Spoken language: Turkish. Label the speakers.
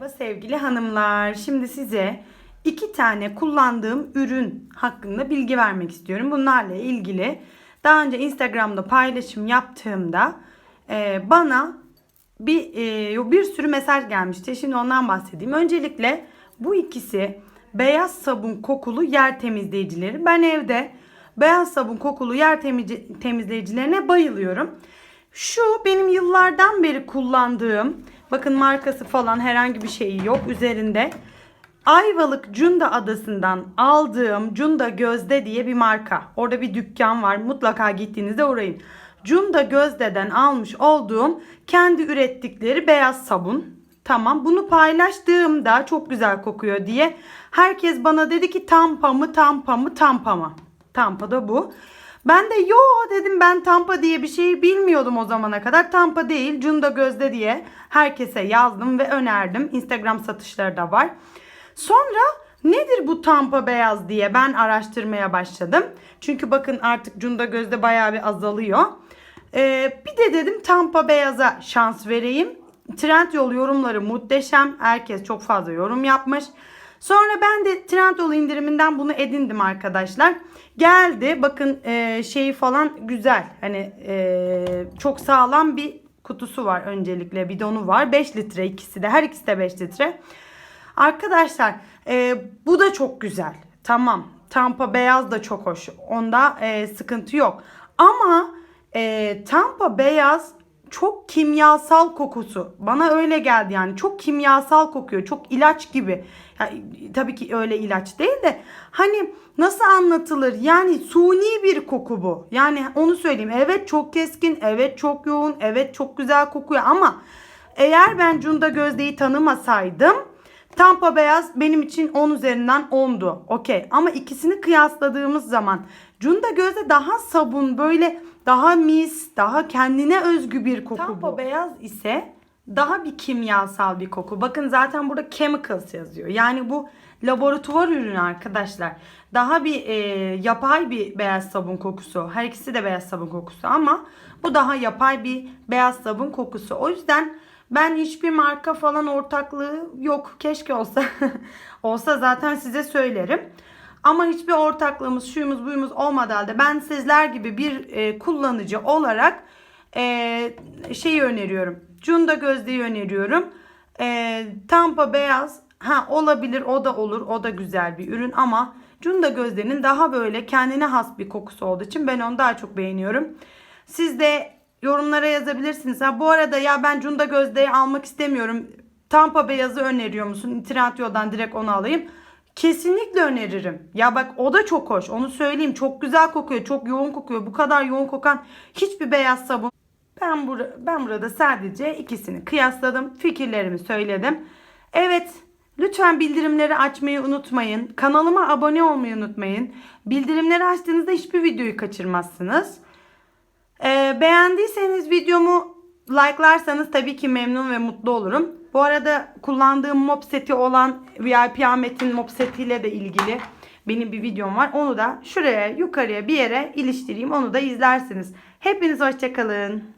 Speaker 1: Merhaba sevgili hanımlar. Şimdi size iki tane kullandığım ürün hakkında bilgi vermek istiyorum. Bunlarla ilgili daha önce Instagram'da paylaşım yaptığımda e, bana bir e, bir sürü mesaj gelmişti. Şimdi ondan bahsedeyim. Öncelikle bu ikisi beyaz sabun kokulu yer temizleyicileri. Ben evde beyaz sabun kokulu yer temiz- temizleyicilerine bayılıyorum. Şu benim yıllardan beri kullandığım bakın markası falan herhangi bir şeyi yok üzerinde. Ayvalık Cunda Adası'ndan aldığım Cunda Gözde diye bir marka. Orada bir dükkan var. Mutlaka gittiğinizde uğrayın. Cunda Gözde'den almış olduğum kendi ürettikleri beyaz sabun. Tamam bunu paylaştığımda çok güzel kokuyor diye herkes bana dedi ki tampa mı tampa mı tampa mı? Tampa da bu. Ben de yo dedim ben Tampa diye bir şeyi bilmiyordum o zamana kadar. Tampa değil Cunda Gözde diye herkese yazdım ve önerdim. Instagram satışları da var. Sonra nedir bu Tampa beyaz diye ben araştırmaya başladım. Çünkü bakın artık Cunda Gözde bayağı bir azalıyor. Ee, bir de dedim Tampa beyaza şans vereyim. Trendyol yorumları muhteşem. Herkes çok fazla yorum yapmış. Sonra ben de Trendyol indiriminden bunu edindim arkadaşlar. Geldi bakın e, şeyi falan güzel. Hani e, çok sağlam bir kutusu var öncelikle bidonu var. 5 litre ikisi de her ikisi de 5 litre. Arkadaşlar e, bu da çok güzel. Tamam Tampa beyaz da çok hoş. Onda e, sıkıntı yok. Ama e, Tampa beyaz çok kimyasal kokusu. Bana öyle geldi yani. Çok kimyasal kokuyor. Çok ilaç gibi. Yani, tabii ki öyle ilaç değil de hani nasıl anlatılır? Yani suni bir koku bu. Yani onu söyleyeyim. Evet çok keskin, evet çok yoğun, evet çok güzel kokuyor ama eğer ben Cunda Gözde'yi tanımasaydım Tampa beyaz benim için 10 üzerinden 10'du. Okey. Ama ikisini kıyasladığımız zaman Cunda Gözde daha sabun böyle daha mis, daha kendine özgü bir koku Tampa bu. beyaz ise daha bir kimyasal bir koku. Bakın zaten burada chemicals yazıyor. Yani bu laboratuvar ürünü arkadaşlar. Daha bir e, yapay bir beyaz sabun kokusu. Her ikisi de beyaz sabun kokusu ama bu daha yapay bir beyaz sabun kokusu. O yüzden ben hiçbir marka falan ortaklığı yok. Keşke olsa. olsa zaten size söylerim. Ama hiçbir ortaklığımız, şuyumuz, buyumuz olmadığı halde ben sizler gibi bir e, kullanıcı olarak e, şeyi öneriyorum. Cunda Gözde'yi öneriyorum. E, Tampa beyaz ha olabilir o da olur. O da güzel bir ürün ama Cunda Gözde'nin daha böyle kendine has bir kokusu olduğu için ben onu daha çok beğeniyorum. Siz de yorumlara yazabilirsiniz. Ha, bu arada ya ben Cunda Gözde'yi almak istemiyorum. Tampa beyazı öneriyor musun? Trendyol'dan direkt onu alayım. Kesinlikle öneririm. Ya bak o da çok hoş. Onu söyleyeyim. Çok güzel kokuyor. Çok yoğun kokuyor. Bu kadar yoğun kokan hiçbir beyaz sabun. Ben, bur ben burada sadece ikisini kıyasladım. Fikirlerimi söyledim. Evet. Lütfen bildirimleri açmayı unutmayın. Kanalıma abone olmayı unutmayın. Bildirimleri açtığınızda hiçbir videoyu kaçırmazsınız. Ee, beğendiyseniz videomu like'larsanız tabii ki memnun ve mutlu olurum. Bu arada kullandığım mop seti olan VIP Ahmet'in mop setiyle de ilgili benim bir videom var. Onu da şuraya yukarıya bir yere iliştireyim. Onu da izlersiniz. Hepiniz hoşçakalın.